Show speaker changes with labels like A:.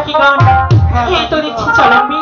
A: সাথীগণ এত দিচ্ছি চলামি